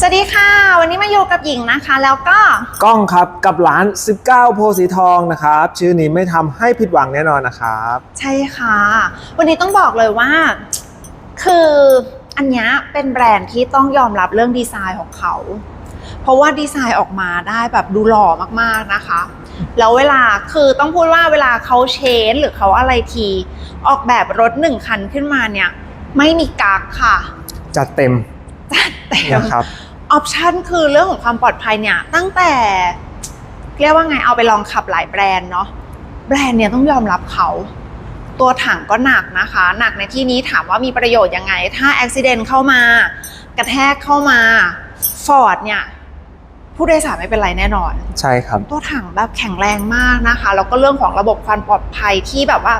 สวัสดีค่ะ วันนี้มาอยู่กับหญิงนะคะ แล้วก็กล้องครับกับร้าน 19 โพสีทองนะครับ ชื่อนี้ไม่ทำให้ผิดหวังแน่นอนนะครับ ใช่ค่ะ วันนี้ต้องบอกเลยว่า คืออันเนี้ยเป็นแบรนด์ที่ต้องยอมรับเรื่องดีไซน์ของเขา เพราะว่าดีไซน์ออกมาได้แบบดูหล่อมากๆนะคะ แล้วเวลาคือต้องพูดว่าเวลาเขาเชนหรือเขาอะไรที ออกแบบรถหนึ่งคันขึ้นมาเนี่ย ไม่มีกักค่ะ จัดเต็มแต่นะครับ ออปชันคือเรื่องของความปลอดภัยเนี่ย ตั้งแต่เรียกว่าไงเอาไปลองขับหลายแบรนด์เนาะแบรนด์เนี่ยต้องยอมรับเขา ตัวถังก็หนักนะคะ หนักในที่นี้ถามว่ามีประโยชน์ยังไง ถ้าอุบิเหตุเข้ามา กระแทกเข้ามาฟอร์ดเนี่ยผู้โดยสารไม่เป็นไรแน่นอน ใช่ครับ ตัวถังแบบแข็งแรงมากนะคะแล้วก็เรื่องของระบบความปลอดภัยที่แบบว่า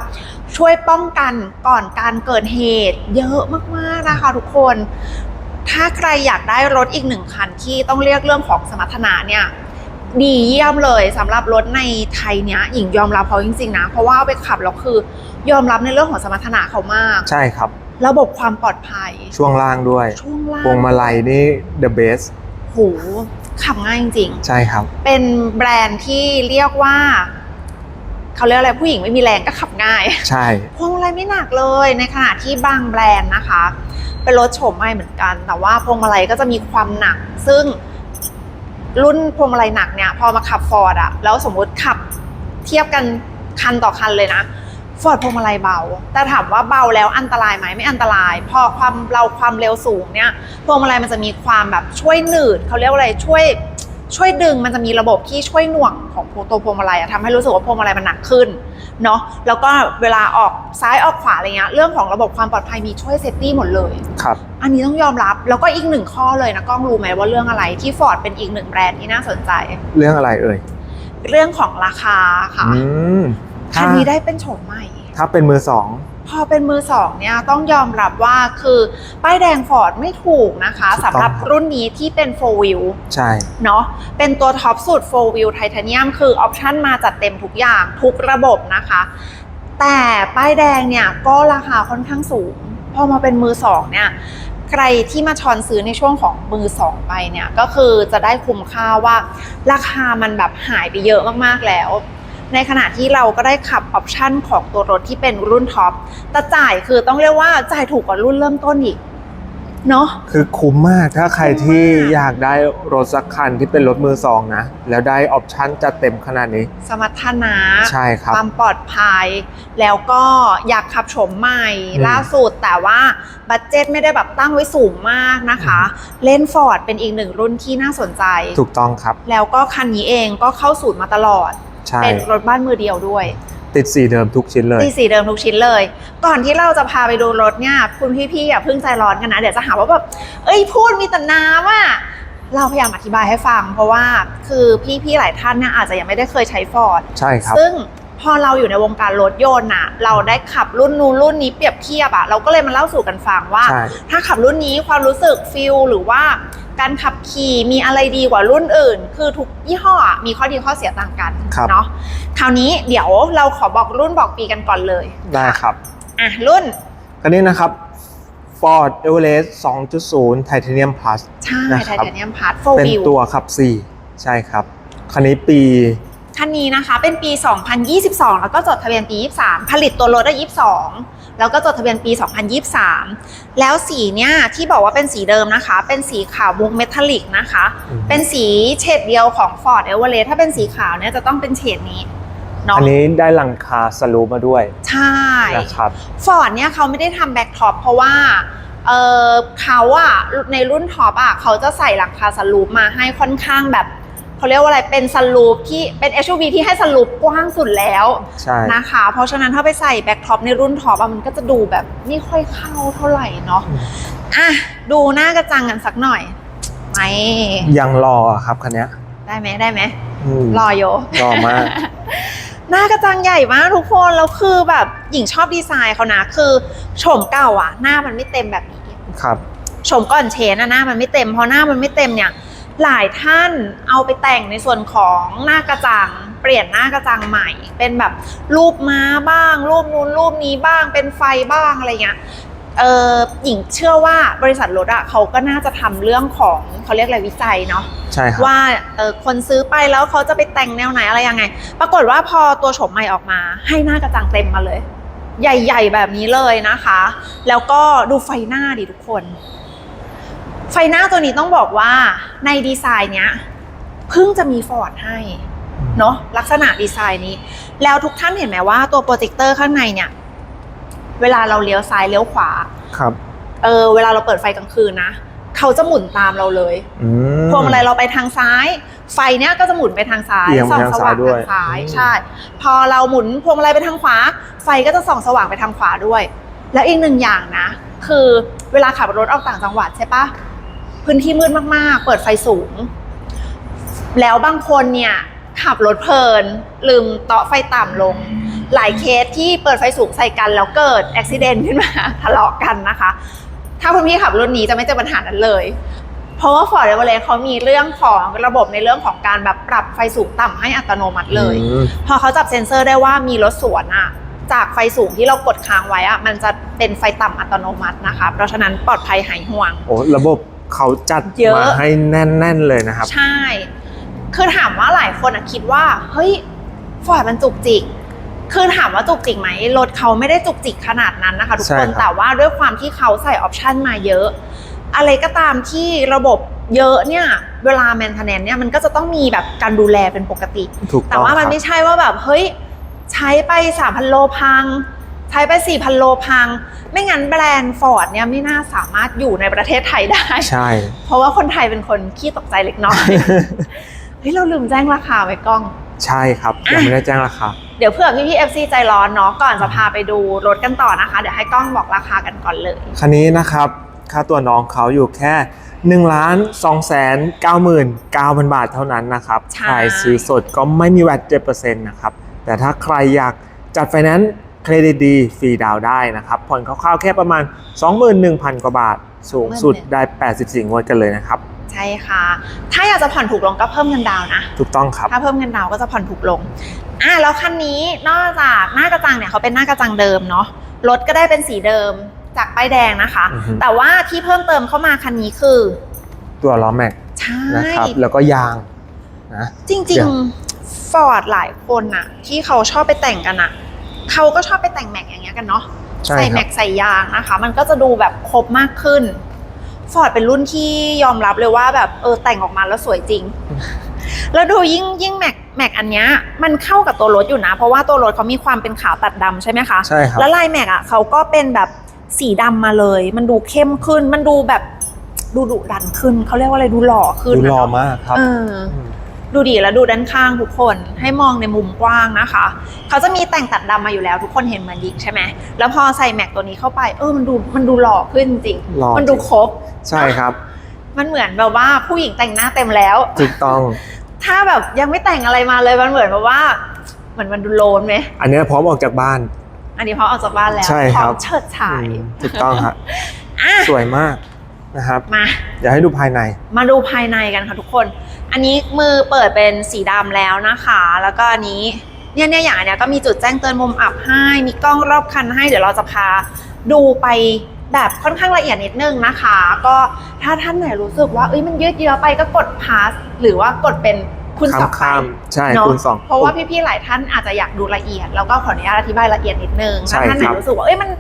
ช่วยป้องกันก่อนการเกิดเหตุ เยอะมากๆนะคะทุกคน ถ้าใครอยากได้รถอีกหนึ่งคันที่ต้องเรียกเรื่องของสมรรถนะเนี่ยดีเยี่ยมเลยสำหรับรถในไทยเนี้ยหญิงยอมรับเขาจริงๆนะ เพราะว่าเอาไปขับแล้วคือยอมรับในเรื่องของสมรรถนะเขามาก ใช่ครับ ระบบความปลอดภัย ช่วงล่างด้วย ช่วงล่างพวงมาลัยนี่ the best โหขับง่ายจริงๆ ใช่ครับ เป็นแบรนด์ที่เรียกว่าเขาเรียกอะไรผู้หญิงไม่มีแรงก็ขับง่าย ใช่พวงมาลัยไม่หนักเลยในขณะที่บางแบรนด์นะคะ เป็นรถโฉมใหม่เหมือนกัน แต่ว่าพวงมาลัยก็จะมีความหนัก ซึ่งรุ่นพวงมาลัยหนักเนี่ย พอมาขับฟอร์ดอะแล้วสมมุติขับเทียบกันคันต่อคันเลยนะฟอร์ดพวงมาลัยเบา แต่ถามว่าเบาแล้วอันตรายไหมไม่อันตราย พอความเราความเร็วสูงเนี่ยพวงมาลัยมันจะมีความแบบช่วยหนืดเขาเรียกว่าอะไรช่วย ช่วยดึงมันจะมีระบบที่ช่วยหน่วงของตัวพวงมาลัยอะทำให้รู้สึกว่าพวงมาลัยมันหนักขึ้นเนาะแล้วก็เวลาออกซ้ายออกขวาอะไรเงี้ยเรื่องของระบบความปลอดภัยมีช่วยเซฟตี้หมดเลยครับอันนี้ต้องยอมรับแล้วก็อีกหนึ่งข้อเลยนะกล้องรู้ไหมว่าเรื่องอะไรที่ฟอร์ดเป็นอีกหนึ่งแบรนด์ที่น่าสนใจ เรื่องอะไรเอ่ยเรื่องของราคาค่ะอืมคัถ้านนี้ได้เป็นโฉมใหม่ ถ้าเป็นมือสอง พอเป็นมือสองเนี่ยต้องยอมรับว่าคือป้ายแดงฟอร์ดไม่ถูกนะคะสำหรับรุ่นนี้ที่เป็น 4 wheel ใช่เนาะเป็นตัวท็อปสุด 4 wheel titanium คือออปชันมาจัดเต็มทุกอย่างทุกระบบนะคะ แต่ป้ายแดงเนี่ยก็ราคาค่อนข้างสูง พอมาเป็นมือสองเนี่ยใครที่มาชอนซื้อในช่วงของมือสองไปเนี่ยก็คือจะได้คุ้มค่าว่าราคามันแบบหายไปเยอะมากๆแล้ว ในขณะที่เราก็ได้ขับออปชันของตัวรถที่เป็นรุ่นท็อปแต่จ่ายคือต้องเรียกว่าจ่ายถูกกว่ารุ่นเริ่มต้นอีกเนาะคือคุ้มมากถ้าใครที่คุ้มมากอยากได้รถสักคันที่เป็นรถมือสองนะ แล้วได้ออปชั่นจัดเต็มขนาดนี้ สมรรถนะใช่ครับความปลอดภัย แล้วก็อยากขับโฉมใหม่อืมล่าสุดแต่ว่าบัตเจ็ตไม่ได้แบบตั้งไว้สูงมากนะคะ เล่นฟอร์ดเป็นอีกหนึ่งรุ่นที่น่าสนใจ ถูกต้องครับ แล้วก็คันนี้เองก็เข้าสูตรมาตลอด ใช่ เป็นรถบ้านมือเดียวด้วย ติดสีเดิมทุกชิ้นเลย ตีสีเดิมทุกชิ้นเลย ก่อนที่เราจะพาไปดูรถเนี่ยคุณพี่ๆอย่าเพิ่งใจร้อนกันนะ เดี๋ยวจะหาว่าแบบเอ้ยพูดมีแต่น้ำอะเราพยายามอธิบายให้ฟัง เพราะว่าคือพี่ๆหลายท่านเนี่ยอาจจะยังไม่ได้เคยใช้ฟอร์ด ใช่ครับ ซึ่ง พอเราอยู่ในวงการรถยนต์น่ะเราได้ขับรุ่นนู้นรุ่นนี้เปรียบเทียบอะเราก็เลยมาเล่าสู่กันฟังว่า ใช่ ถ้าขับรุ่นนี้ความรู้สึกฟิลหรือว่าการขับขี่มีอะไรดีกว่ารุ่นอื่น คือทุกยี่ห้ออะมีข้อดีข้อเสียต่างกันครับ เนาะคราวนี้เดี๋ยวเราขอบอกรุ่นบอกปีกันก่อนเลยได้ครับอะรุ่นคันนี้นะครับ Ford Everest 2.0 Titanium Plus ใช่นะคไทรับเทเนียมพาร์ทโฟเป็นวิวตัวขับ 4 ใช่ครับ คันนี้ปี คันนี้นะคะเป็นปี 2022 แล้วก็จดทะเบียนปี 23 ผลิตตัวรถได้ 22 แล้วก็จดทะเบียนปี 2023 แล้วสีเนี่ยที่บอกว่าเป็นสีเดิมนะคะ เป็นสีขาวมุกเมทัลลิกนะคะอืมเป็นสีเฉดเดียวของ Ford Everest ถ้าเป็นสีขาวเนี่ยจะต้องเป็นเฉดนี้เนาะอันนี้ได้หลังคาสลูปมาด้วย ใช่นะครับฟอร์ดเนี่ยเขาไม่ได้ทำแบ็คท็อปเพราะว่าเออเขาอะในรุ่นท็อปอะเขาจะใส่หลังคาสลูปมาให้ค่อนข้างแบบ เขาเรียกว่าอะไรเป็นสลูปที่เป็น SUV ที่ให้สลูปกว้างสุดแล้วใช่ นะคะ เพราะฉะนั้นถ้าไปใส่แบ็คท็อปในรุ่นท็อปอะมันก็จะดูแบบไม่ค่อยเข้าเท่าไหร่เนาะอืมอะดูหน้ากระจังกันสักหน่อยไม่ยังรออะครับคันเนี้ยได้ไหมได้ไหมอืมรอโย รอมาก หน้ากระจังใหญ่มากทุกคนแล้วคือแบบหญิงชอบดีไซน์เขานะคือโฉมเก่าอะหน้ามันไม่เต็มแบบนี้ ครับโฉมก่อนเชนอะหน้ามันไม่เต็มเพราะหน้ามันไม่เต็มเนี่ย หลายท่านเอาไปแต่งในส่วนของหน้ากระจัง เปลี่ยนหน้ากระจังใหม่ เป็นแบบรูปม้าบ้าง รูปนู้นรูปนี้บ้าง เป็นไฟบ้างอะไรเงี้ยเออหญิงเชื่อว่าบริษัทรถอะเขาก็น่าจะทำเรื่องของเขาเรียกอะไรวิจัยเนาะใช่ครับว่าเออคนซื้อไปแล้วเขาจะไปแต่งแนวไหนอะไรยังไง ปรากฏว่าพอตัวโฉมใหม่ออกมา ให้หน้ากระจังเต็มมาเลย ใหญ่ ๆ แบบนี้เลยนะคะ แล้วก็ดูไฟหน้าดิทุกคน ไฟหน้าตัวนี้ต้องบอกว่าในดีไซน์เนี้ยเพิ่งจะมีฟอร์ดให้เนาะลักษณะดีไซน์นี้ แล้วทุกท่านเห็นไหมว่าตัวโปรเจคเตอร์ข้างในเนี่ย เวลาเราเลี้ยวซ้ายเลี้ยวขวาครับเออเวลาเราเปิดไฟกลางคืนนะเขาจะหมุนตามเราเลยอืมพวงมาลัยเราไปทางซ้าย ไฟเนี้ยก็จะหมุนไปทางซ้ายเอียงไปส่องทางสซ้ายว่างด้วยทางซ้ายอืมใช่ พอเราหมุนพวงมาลัยไปทางขวา ไฟก็จะส่องสว่างไปทางขวาด้วย แล้วอีกหนึ่งอย่างนะ คือเวลาขับรถออกต่างจังหวัดใช่ปะ พื้นที่มืดมากๆ เปิดไฟสูง แล้วบางคนเนี่ยขับรถเพลิน ลืมเตาะไฟต่ำลง หลายเคสที่เปิดไฟสูงใส่กันแล้วเกิดอุบิเหตุขึ้นมาทะเลาะกันนะคะ ถ้าคุณพี่ขับรุ่นนี้จะไม่เจอปัญหานั้นเลย เพราะว่า Ford e v e r e s t เขามีเรื่องของระบบในเรื่องของการแบบปรับไฟสูงต่ำให้อัตโนมัติเลยอืมพอเขาจับเซ็นเซอร์ได้ว่ามีรถสวนอะจากไฟสูงที่เรากดค้างไว้อะมันจะเป็นไฟต่ำอัตโนมัตินะคะ เพราะฉะนั้นปลอดภัยหายห่วง โอ้ระบบ เขาจัดเยอะ มาให้แน่น ๆ เลยนะครับ ใช่ คือถามว่าหลายคนอะคิดว่า เฮ้ยฟอร์ดมันจุกจิก คือถามว่าจุกจิกไหมรถเขาไม่ได้จุกจิกขนาดนั้นนะคะทุกใช่คครันบแต่ว่าด้วยความที่เขาใส่ออปชันมาเยอะ อะไรก็ตามที่ระบบเยอะเนี่ย เวลาแมนเทนแนนเนี่ยมันก็จะต้องมีแบบการดูแลเป็นปกติ ถูกแต่ต้องว่ามันครับ ไม่ใช่ว่าแบบเฮ้ย ใช้ไป3,000โลพัง ใช้ไป 4,000 โลพัง ไม่งั้นแบรนด์ฟอร์ดเนี่ยไม่น่าสามารถอยู่ในประเทศไทยได้ ใช่ เพราะว่าคนไทยเป็นคนขี้ตกใจเล็กน้อยเฮ้ยเราลืมแจ้งราคาไว้กล้อง ใช่ครับยังไม่ได้แจ้งราคา เดี๋ยวเผื่อพี่พี่เอฟซีใจร้อนเนาะก่อนจะพาไปดูรถกันต่อนะคะ เดี๋ยวให้กล้องบอกราคากันก่อนเลย คันนี้นะครับค่าตัวน้องเขาอยู่แค่1ล้าน2แสน99,000บาทเท่านั้นนะครับใช่ใครซื้อสดก็ไม่มีแวต7%นะครับ แต่ถ้าใครอยากจัดไฟแนนซ์ เครดิตดีฟรีดาวน์ได้นะครับผ่อนคร่าวๆแค่ประมาณ 21,000 กว่าบาท สูงสุดได้ 84 งวดกันเลยนะครับ ใช่ค่ะ ถ้าอยากจะผ่อนถูกลงก็เพิ่มเงินดาวน์นะถูกต้องครับ ถ้าเพิ่มเงินดาวน์ก็จะผ่อนถูกลงอะแล้วคันนี้นอกจากหน้ากระจังเนี่ยเขาเป็นหน้ากระจังเดิมเนาะรถก็ได้เป็นสีเดิมจากป้ายแดงนะคะอือฮึแต่ว่าที่เพิ่มเติมเข้ามาคันนี้คือ ตัวล้อแม็กใช่นะครับแล้วก็ยางนะจเดี๋ริงยวๆฟอร์ดหลายคนอะที่เขาชอบไปแต่งกันอะ เขาก็ชอบไปแต่งแม็กอย่างเงี้ยกันเนาะใช่ใส่ครัแม็บกใส่ยางนะคะ มันก็จะดูแบบครบมากขึ้นฟอร์ดเป็นรุ่นที่ยอมรับเลยว่าแบบเออแต่งออกมาแล้วสวยจริงอืมแล้วดูยิ่งยิ่งแม็กแม็กอันเนี้ยมันเข้ากับตัวรถอยู่นะ เพราะว่าตัวรถเขามีความเป็นขาวตัดดำใช่ไหมคะใช่ครับแล้วลายแม็กอะเขาก็เป็นแบบสีดำมาเลย มันดูเข้มขึ้น มันดูแบบดูดุดันขึ้นเขาเรียกว่าอะไรดูหล่อขึ้นดูนะหล่อเนาะมากครับเออ ดูดีแล้วดูด้านข้างทุกคนให้มองในมุมกว้างนะคะ เขาจะมีแต่งตัดดำมาอยู่แล้ว ทุกคนเห็นเหมือนยิงใช่ไหมแล้วพอใส่แม็กตัวนี้เข้าไปเออมันดูมันดูหล่อขึ้นจริงหล่อ มันดูครบใช่ครับ มันเหมือนแบบว่าผู้หญิงแต่งหน้าเต็มแล้ว ถูกต้อง ถ้าแบบยังไม่แต่งอะไรมาเลยมันเหมือนแบบว่าเหมือนมันดูโลนไหมอันเนี้ยพร้อมออกจากบ้าน อันนี้พอออกจากบ้านแล้วใช่พครัร้อบ มเฉิดฉายอืมถูกต้องครับอะ สวยมาก นะครับมาเดี๋ยวให้ดูภายใน มาดูภายในกันค่ะทุกคน อันนี้มือเปิดเป็นสีดำแล้วนะคะ แล้วก็อันนี้เนี่ยเนี่ยอย่างอันเนี้ยก็มีจุดแจ้งเตือนมุมอับให้มีกล้องรอบคันให้เดี๋ยวเราจะพาดูไปแบบค่อนข้างละเอียดนิดนึงนะคะ ก็ถ้าท่านไหนรู้สึกว่าเอ้ยมันยืดเยื้อไปก็กดพาสหรือว่ากดเป็นคุณสองไปข้ามๆใช่เนาะคูณสองเพราะว่าพี่ๆหลายท่านอาจจะอยากดูละเอียด แล้วก็ขออนุญาตอธิบายละเอียดนิดนึงใช่ถ้าท่านไหนครับรู้สึกว่าเอ้ยมัน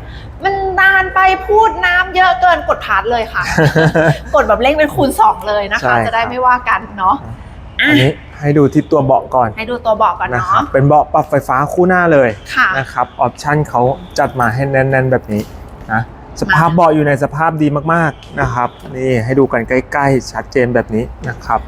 มันนานไปพูดน้ำเยอะเกินกดพาสเลยค่ะ กดแบบเร่งเป็นคูณสองเลยนะใช่คะครับจะได้ไม่ว่ากันเนาะอะอันนี้ให้ดูที่ตัวเบาะก่อน ให้ดูตัวเบอกก่อนนะคเนาะรับเป็นเบาะปรับไฟฟ้าคู่หน้าเลยค่ะนะครับออปชั่นเขาจัดมาให้แน่น ๆ แบบนี้นะสภาพเบาะอยู่ในสภาพดีมากๆนะครับ นี่ให้ดูกันใกล้ ๆ ชัดเจนแบบนี้นะครับ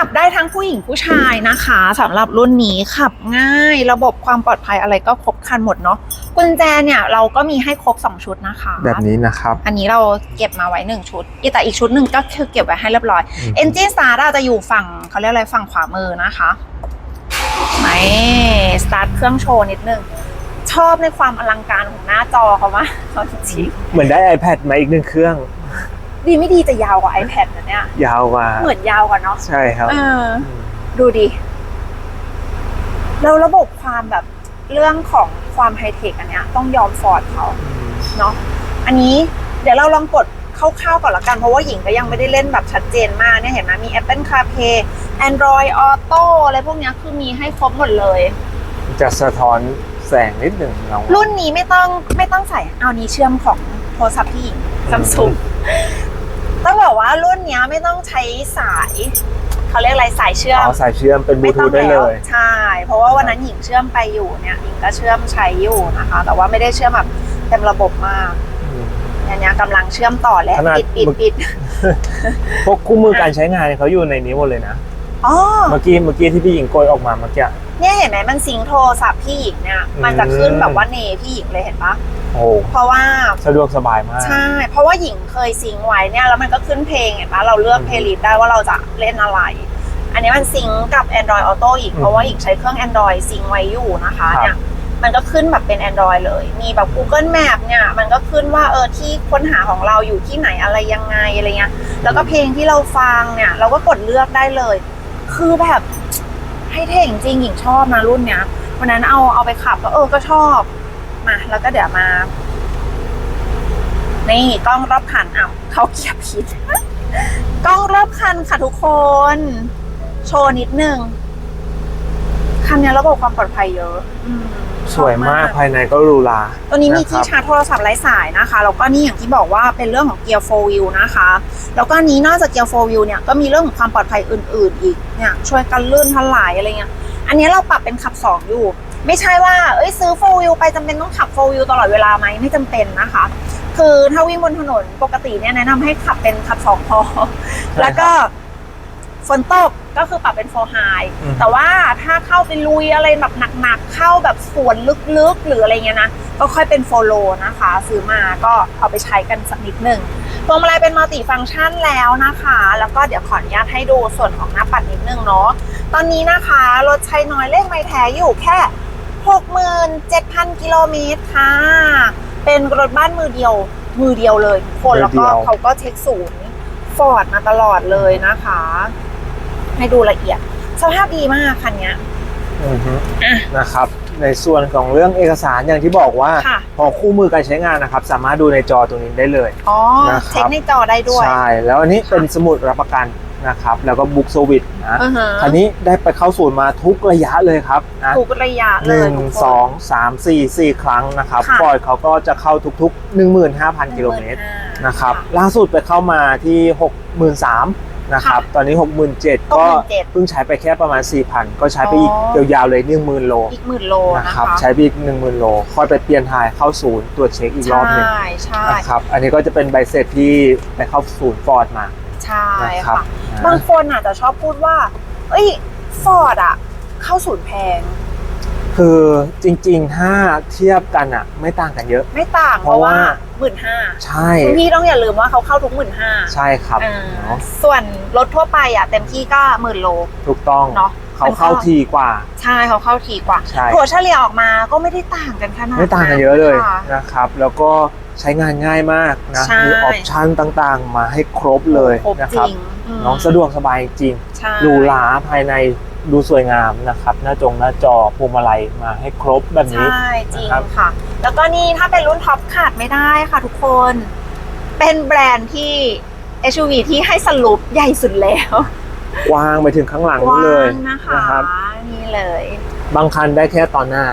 ขับได้ทั้งผู้หญิงผู้ชายนะคะสำหรับรุ่นนี้ขับง่ายระบบความปลอดภัยอะไรก็ครบครันหมดเนาะกุญแจเนี่ยเราก็มีให้ครบ 2 ชุดนะคะ แบบนี้นะครับ อันนี้เราเก็บมาไว้ 1 ชุดอีกแต่อีกชุดหนึ่งก็คือเก็บไว้ให้เรียบร้อยอืมเอนจินสตาร์ทจะอยู่ฝั่งเขาเรียกอะไรฝั่งขวามือนะคะไม่สตาร์ทเครื่องโชว์นิดนึงชอบในความอลังการของหน้าจอเขามากเอาจริงเหมือนได้ iPad มาอีกหนึ่งเครื่องๆ ดีไม่ดีจะยาวกว่า iPad นะเนี่ย ยาวกว่า เหมือนยาวกว่าเนาะใช่ครับเออดูดิ แล้วระบบความแบบเรื่องของความไฮเทคอันเนี้ย ต้องยอมฟอร์ดเขาเนาะไออันนี้เดี๋ยวเราลองกดคร่าวๆก่อนละกัน เพราะว่าหญิงก็ยังไม่ได้เล่นแบบชัดเจนมากเนี่ยเห็นไหมมี Apple CarPlay Android Auto อะไรพวกเนี้ยคือมีให้ครบหมดเลย จะสะท้อนแสงนิดหนึ่งเงารุ่นนี้ไม่ต้องไม่ต้องใส่เอานี้เชื่อมของโทรศัพท์พี่หญิงซัมซุง ต้องบอกว่ารุ่นเนี้ยไม่ต้องใช้สายเขาเรียกอะไรสายเชื่อม เอาสายเชื่อมเป็นบลูไม่ทูต้อธงได้เลแล้วยใช่ เพราะว่าวันนั้นหญิงเชื่อมไปอยู่เนี่ยหญิงก็เชื่อมใช้อยู่นะคะ แต่ว่าไม่ได้เชื่อมแบบเต็มระบบมากอืมอันเนี้ยกำลังเชื่อมต่อแล้วขนาดปิดปิดมึกปิด พวกคู่มือการใช้งานเนี่ยเขาอยู่ในนี้หมดเลยนะ อ๋อ เมื่อกี้เมื่อกี้ที่พี่หญิงโกยออกมาเมื่อกี้ เนี่ยเห็นไหมมันซิงค์โทรศัพท์พี่หญิงเนี่ยมันจะขึ้นแบบว่าเนพี่หญิงเลยเห็นปะโอ้เพราะว่าสะดวกสบายมาก ใช่ เพราะว่าหญิงเคยซิงค์ไว้เนี่ยแล้วมันก็ขึ้นเพลงเห็นปะเราเลือกอืมเพลย์ลิสต์ได้ว่าเราจะเล่นอะไร อันนี้มันซิงค์กับ Android Auto อีกอืมเพราะว่าหญิงใช้เครื่อง Android ซิงค์ไว้อยู่นะคะครับเนี่ยมันก็ขึ้นแบบเป็น Android เลย มีแบบ Google Map เนี่ย มันก็ขึ้นว่าเออที่ค้นหาของเราอยู่ที่ไหนอะไรยังไงอะไรเงี้ย แล้วก็เพลงที่เราฟังเนี่ย เราก็กดเลือกได้เลย คือแบบให้เท่งจริงหญิงชอบนะรุ่นเนี้ยวันนั้นเอาเอาไปขับก็เออก็ชอบมาแล้วก็เดี๋ยวมา นี่กล้องรอบคันอ้าเขาเกียบผิดกล้องรอบคันค่ะทุกคน โชว์นิดนึงคันนี้ระบบความปลอดภัยเยอะ อืม สวยมากชอบภายในก็หรูหราตัวนี้มีะคที่รับชาร์จโทรศัพท์ไร้สายนะคะแล้วก็นี่อย่างที่บอกว่าเป็นเรื่องของเกียร์4 wheel นะคะ แล้วก็อันนี้นอกจากเกียร์4 wheel เนี่ยก็มีเรื่องของความปลอดภัยอื่น ๆ อีกเนี่ยช่วยกันลื่นถลายอะไรเงี้ยอันนี้เราปรับเป็นขับ 2 อยู่ ไม่ใช่ว่าเอ้ยซื้อ4 wheel ไปจำเป็นต้องขับ4 wheel ตลอดเวลาไหมไม่จำเป็นนะคะ คือถ้าวิ่งบนถนนปกติเนี่ยแนะนำให้ขับเป็นขับ2พอแล้วก็ ฝนตกก็คือปรับเป็น4 high อืม แต่ว่าถ้าเข้าไปลุยอะไรแบบหนักๆ เข้าแบบสวนลึกๆ หรืออะไรเงี้ยนะ ก็ค่อยเป็นโฟโลนะคะ ซื้อมาก็เอาไปใช้กันสักนิดหนึ่งพวงมาลัยเป็นมัลติฟังก์ชันแล้วนะคะ แล้วก็เดี๋ยวขออนุญาตให้ดูส่วนของหน้าปัดนิดนึงเนาะ ตอนนี้นะคะรถใช้น้อยเลขไม่แท้อยู่แค่ 67,000 กิโลเมตรค่ะ เป็นรถบ้านมือเดียว มือเดียวเลยทุกคนมือแล้วก็เดียว เขาก็เช็คศูนย์ฟอร์ดมาตลอดเลยนะคะ ให้ดูละเอียด สภาพดีมากคันเนี้ยอือฮึอะ นะครับ ในส่วนของเรื่องเอกสารอย่างที่บอกว่า ค่ะ พอคู่มือการใช้งานนะครับ สามารถดูในจอตรงนี้ได้เลย อ๋อนะครับ เช็คในจอได้ด้วย ใช่ แล้วอันนี้เป็นสมุดรับประกันนะครับ แล้วก็บุ๊กโซวิตนะอือฮะ คันนี้ได้ไปเข้าศูนย์มาทุกระยะเลยครับนะทุกระยะหเลยนึ่งทุกคน สองสามสี่สี่ครั้งนะครับค่ะ ฟอร์ดเขาก็จะเข้าทุกๆ 15,000 กิโลเมตร15,000นะครับค่ะล่าสุดไปเข้ามาที่ 63,000 นะครับตอนนี้ 67,000 ก็67,000เพิ่งใช้ไปแค่ประมาณ 4,000 ก็ใช้ไปอีกอ๋อยาวๆเลย10,000โลอีกหมื่นโลนะนะครัคะบใช้ไปอีก10,000โลค่อยไปเปลี่ยนถ่ายเข้าศูนย์ตรวจเช็คอีกรอบหนึ่งใช่ใช่นะครับอันนี้ก็จะเป็นใบเสร็จที่ไปเข้าศูนย์ฟอร์ดมาใช่นะครับค่ะนะบางคนอาจจะชอบพูดว่า เอ้ยฟอร์ดอะเข้าศูนย์แพง คือจริงๆ ถ้าเทียบกันอะไม่ต่างกันเยอะ ไม่ต่างเพเพราะราะว่าว่าหมื่นห้าใช่คุณพี่ต้องอย่าลืมว่าเขาเข้าทุกหมื่นห้าใช่ครับเนาะส่วนรถทั่วไปอะเต็มที่ก็หมื่นโล ถูกต้องเนาะเขาเข้ามันก็ทีกว่า ใช่เขาเข้าทีกว่าใช่ถัวเฉลี่ยออกมาก็ไม่ได้ต่างกันขนาดไม่ต่างกันเยอะเลยค่นะครับ แล้วก็ใช้งานง่ายมากนะใช่มีออปชันต่างๆ มาให้ครบเลยครบนะจครับริงอืมน้องสะดวกสบายจริงใช่หรูหราภายใน ดูสวยงามนะครับ หน้าจงหน้าจอพวงมาลัยมาให้ครบแบบนี้ใช่จริงนะครับค่ะ แล้วก็นี่ถ้าเป็นรุ่นท็อปขาดไม่ได้ค่ะทุกคน เป็นแบรนด์ที่ SUV ที่ให้สรุปใหญ่สุดแล้วกว้างไปถึงข้างหลังกนู้นว้าเลยงนะคะนะครับ นี่เลย บางคันได้แค่ตอนหน้า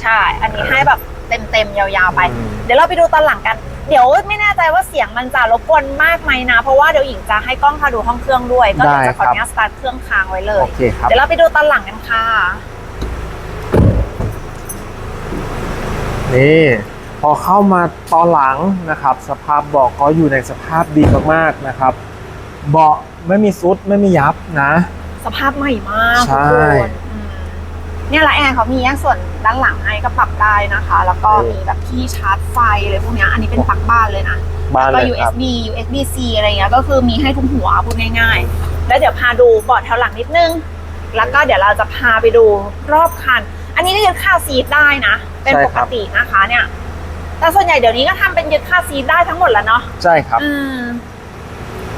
ใช่ อันนี้ให้แบบ เต็มๆยาวๆไปอืมเดี๋ยวเราไปดูตอนหลังกัน เดี๋ยวไม่แน่ใจว่าเสียงมันจะรบกวนมากไหมนะ เพราะว่าเดี๋ยวหญิงจะให้กล้องพาดูห้องเครื่องด้วย ก็เดี๋ยวจะขออนุญาตสตาร์ทเครื่องค้างไว้เลย โอเคครับ เดี๋ยวเราไปดูตอนหลังกันค่ะ นี่พอเข้ามาตอนหลังนะครับ สภาพเบาะก็อยู่ในสภาพดีมากๆนะครับ เบาะไม่มีซุดไม่มียับนะ สภาพใหม่มากใช่ทุกคนอืม เนี่ยละแอร์เขามีแยกส่วนด้านหลังให้ก็ปรับได้นะคะ แล้วก็มีแบบที่ชาร์จไฟอะไรพวกเนี้ยอันนี้เป็นปลั๊กบ้านเลยนะบ้านแล้วเลก็ยครับ USB USB C อะไรเงี้ยก็คือมีให้ทุกหัวพูดง่าย ๆ แล้วเดี๋ยวพาดูเบาะแถวหลังนิดนึง แล้วก็เดี๋ยวเราจะพาไปดูรอบคัน อันนี้ก็ยึดค่าซีทได้นะ เป็นใช่ปคกรับ ตินะคะเนี่ย แต่ส่วนใหญ่เดี๋ยวนี้ก็ทำเป็นยึดค่าซีทได้ทั้งหมดแล้วเนาะ ใช่ครับ อืม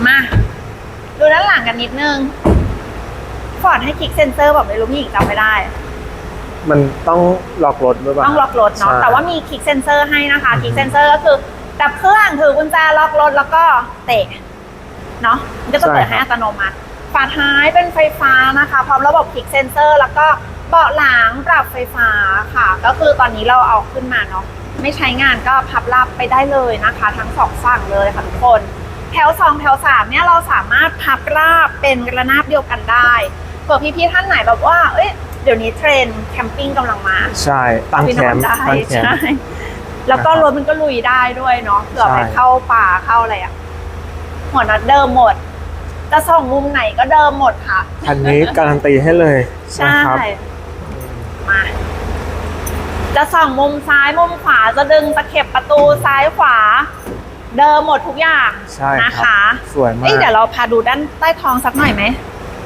มาดูด้านหลังกันนิดนึงฟอร์ดให้คลิกเซนเซอร์แบบไม่รู้พี่หญิงจำไม่ได้ มันต้องล็อกรถด้วยป่ะต้องล็อกรถเนาะใช่ แต่ว่ามีคลิกเซนเซอร์ให้นะคะคลิกเซนเซอร์ก็คือดับเครื่องถือกุญแจล็อกรถแล้วก็เตะเนาะมันก็จะเปิดใช่ให้ครับอัตโนมัติฝาท้ายเป็นไฟฟ้านะคะ พร้อมระบบคลิกเซนเซอร์ แล้วก็เบาะหลังปรับไฟฟ้าค่ะ ก็คือตอนนี้เราเอาขึ้นมาเนาะไม่ใช้งานก็พับรับไปได้เลยนะคะ ทั้งสองฝั่งเลยค่ะทุกคน แถวสองแถวสามเนี่ยเราสามารถพับราบเป็นระนาบเดียวกันได้ เผื่อพี่ๆท่านไหนแบบว่า เอ้ย เดี๋ยวนี้เทรนด์แคมปิ้งกำลังมาใช่ตั้งพี่แคนอนมป์ได้ตั้งแคมป์ใช่แล้วก็นะครับรถมันก็ลุยได้ด้วยเนาะเผื่อใช่ ไปเข้าป่าเข้าอะไรอะหัวน็อตเดิมหมดจะส่องมุมไหนก็เดิมหมดค่ะคันนี้การันตีให้เลยใช่ นะครับ มา จะส่องมุมซ้ายมุมขวาจะดึงตะเข็บประตูซ้ายขวา เดิมหมดทุกอย่างใช่นะครัคะบ สวยมาเอ้ยกเดี๋ยวเราพาดูด้านใต้ท้องสักหน่อยไหม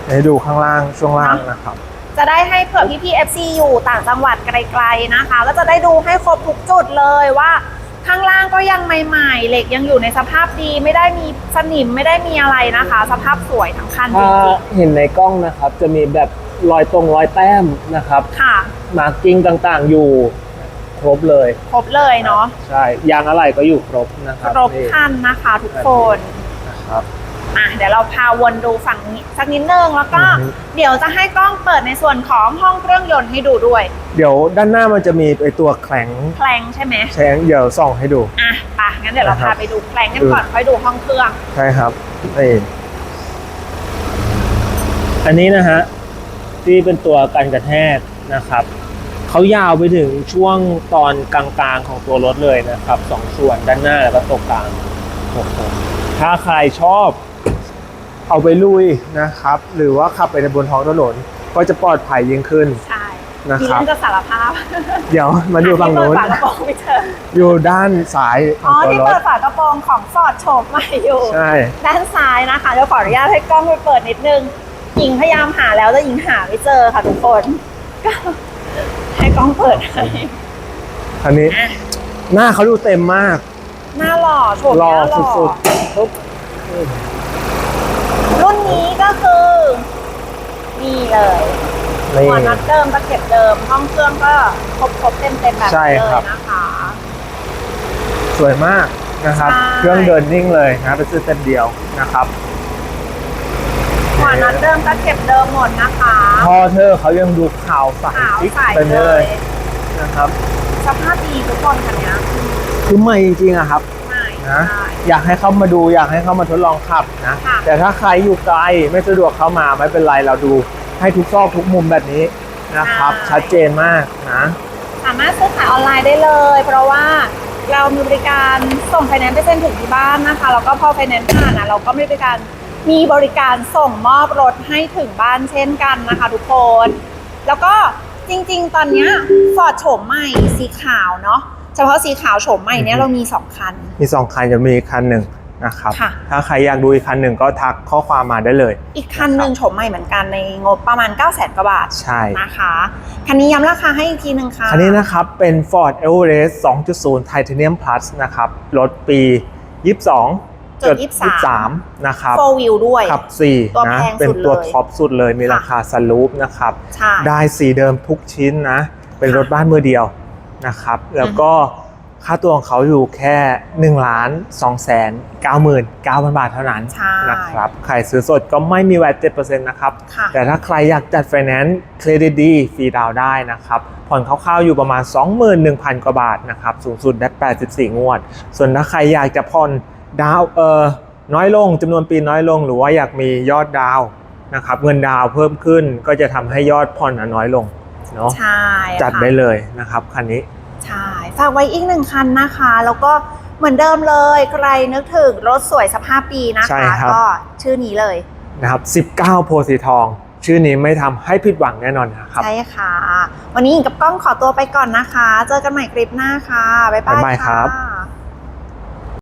ให้ดูข้างล่างช่วงล่างนะครับ จะได้ให้เผื่อพี่พีเอฟซีอยู่ต่างจังหวัดไกลๆนะคะ ก็จะได้ดูให้ครบทุกจุดเลยว่า ข้างล่างก็ยังใหม่ๆ เหล็กยังอยู่ในสภาพดีไม่ได้มีสนิมไม่ได้มีอะไรนะคะ สภาพสวยทั้งคันจถ้าริงเห็นในกล้องนะครับ จะมีแบบรอยตรงรอยแต้มนะครับ ๆค่ะ มาร์กิ้งต่างๆอยู่ครบเลยครบเลยเนาะใช่ยางอะไรก็อยู่ครบนะครับครบนี่คันนะคะทุกคน นะครับ อะเดี๋ยวเราพาวนดูฝั่งนี้สักนิดนึงแล้วก็อือฮึ เดี๋ยวจะให้กล้องเปิดในส่วนของห้องเครื่องยนต์ให้ดูด้วยเดี๋ยวด้านหน้ามันจะมีไอตัวแข็งแคลงใช่ไหมแข็งเดี๋ยวส่องให้ดู อะไปะงั้นเดี๋ยวเรานะครับพาไปดูแคลงกันก่อนค่อยดูห้องเครื่องใช่ครับนี่อันนี้นะฮะ ที่เป็นตัวกันกระแทกนะครับ เขายาวไปถึงช่วงตอนกลางๆของตัวรถเลยนะครับสองส่วนด้านหน้าแล้วก็ตรงกลางโอ้โหถ้าใครชอบ เอาไปลุยนะครับ หรือว่าขับไปในบนท้องถนนก็จะปลอดภัยยิ่งขึ้นใช่นะมีครับ เรื่องจะสารภาพเดี๋ยวมาดูฝั่งนู้น ที่เปิดฝากระโปรงไม่เจออยู่ด้านซ้ายขอ๋องอตัวที่รเปิถดฝากระโปรงของฟอร์ดโฉมใหม่อยู่ ใช่ ด้านซ้ายนะคะเดี๋ยวขออนุญาตให้กล้องไปเปิดนิดนึงหญิงพยายามหาแล้วแต่หญิงหาไม่เจอค่ะทุกคนก็ให้กล้องเปิดให้คันนี้อะหน้าเขาดูเต็มมากหน้าหล่อโฉมหล่อหน้าหล่อสุดๆปุ๊บ รุ่นนี้ก็คือนี่เลยนี่หัวน็อตเดิมตะเข็บเดิม ห้องเครื่องก็ครบครบๆเต็มเต็มๆแบบใช่นี้เลครัยบ นะคะ สวยมากนะครับ ใช่ เครื่องเดินนิ่งเลยนะเป็นซื้อเต็มเดียวนะครับ หัวน็อตเดิมตะเข็บเดิมหมดนะคะพอเธอเขายังดูขาวใสขาวกิ๊กใสเต็มเลเลยยนะครับ สภาพดีทุกคนคันเนี้ยคือใหม่จริงๆอะครับใช่ นะใช่อยากให้เขามาดูอยากให้เขามาทดลองขับนะ ค่ะแต่ถ้าใครอยู่ไกลไม่สะดวกเข้ามาไม่เป็นไรเราดู ให้ทุกซอกทุกมุมแบบนี้นะครับชัดเจนมากนะสามารถซื้อขายออนไลน์ได้เลย เพราะว่าเรามีบริการส่งไฟแนนซ์ไปเซ็นถึงที่บ้านนะคะแล้วก็พอไฟแนนซ์ผ่านนะเราก็มีบริการมีบริการส่งมอบรถให้ถึงบ้านเช่นกันนะคะทุกคน แล้วก็จริงๆ ตอนเนี้ฟอร์ดโฉมใหม่สีขาวเนาะ เฉพาะสีขาวโฉมใหม่เนี้ยอือฮึเรามีสองคัน มีสองคันจะมีคันหนึ่งนะครับ ค่ะ ถ้าใครอยากดูอีกคันหนึ่งก็ทักข้อความมาได้เลย อีกคันหนึ่งโฉมใหม่เหมือนกันในงบประมาณ 9 0 0 0 0 0กว่าบาทใช่ นะคะ คันนี้ย้ำราคาให้อีกทีหนึ่งค่ะ คันนี้นะครับเป็น Ford Everest 2.0 Titanium Plus นะครับรถปี 22จุด23 23 นะครับโฟวิวด้วยขับตัว4นะแพงสุดเป็นตัวเลยท็อปสุดเลยมีค่ะ ราคาสลูปนะครับ ใช่ ได้สีเดิมทุกชิ้นนะ เป็นรถบ้านมือเดียว นะครับ แล้วก็ค่าตัวของเขาอยู่แค่1ล้าน2แสน99,000บาทเท่านั้นใช่นะครับใครซื้อสดก็ไม่มีแวต7%นะครับค่ะแต่ถ้าใครอยากจัดไฟแนนซ์เครดิตดีฟรีดาวน์ได้นะครับ ผ่อนคร่าวๆอยู่ประมาณ 21,000 กว่าบาทนะครับ สูงสุดได้ 84 งวด ส่วนถ้าใครอยากจะผ่อนดาวเออน้อยลงจำนวนปีน้อยลง หรือว่าอยากมียอดดาวน์นะครับเงินดาวน์เพิ่มขึ้นก็จะทำให้ยอดผ่อนอะน้อยลง เนาะใช่ค่ะจัดได้เลยนะครับคันนี้ ใช่ฝากไว้อีกหนึ่งคันนะคะ แล้วก็เหมือนเดิมเลยใครนึกถึงรถสวยสภาพดีนะใช่คะครับก็ชื่อนี้เลยนะครับ 19 โพธิ์สีทอง ชื่อนี้ไม่ทำให้ผิดหวังแน่นอนนะครับ ใช่ค่ะ วันนี้หญิงกับกล้องขอตัวไปก่อนนะคะ เจอกันใหม่คลิปหน้าค่ะ บ๊ายบายบ๊ายบายครับค่ะ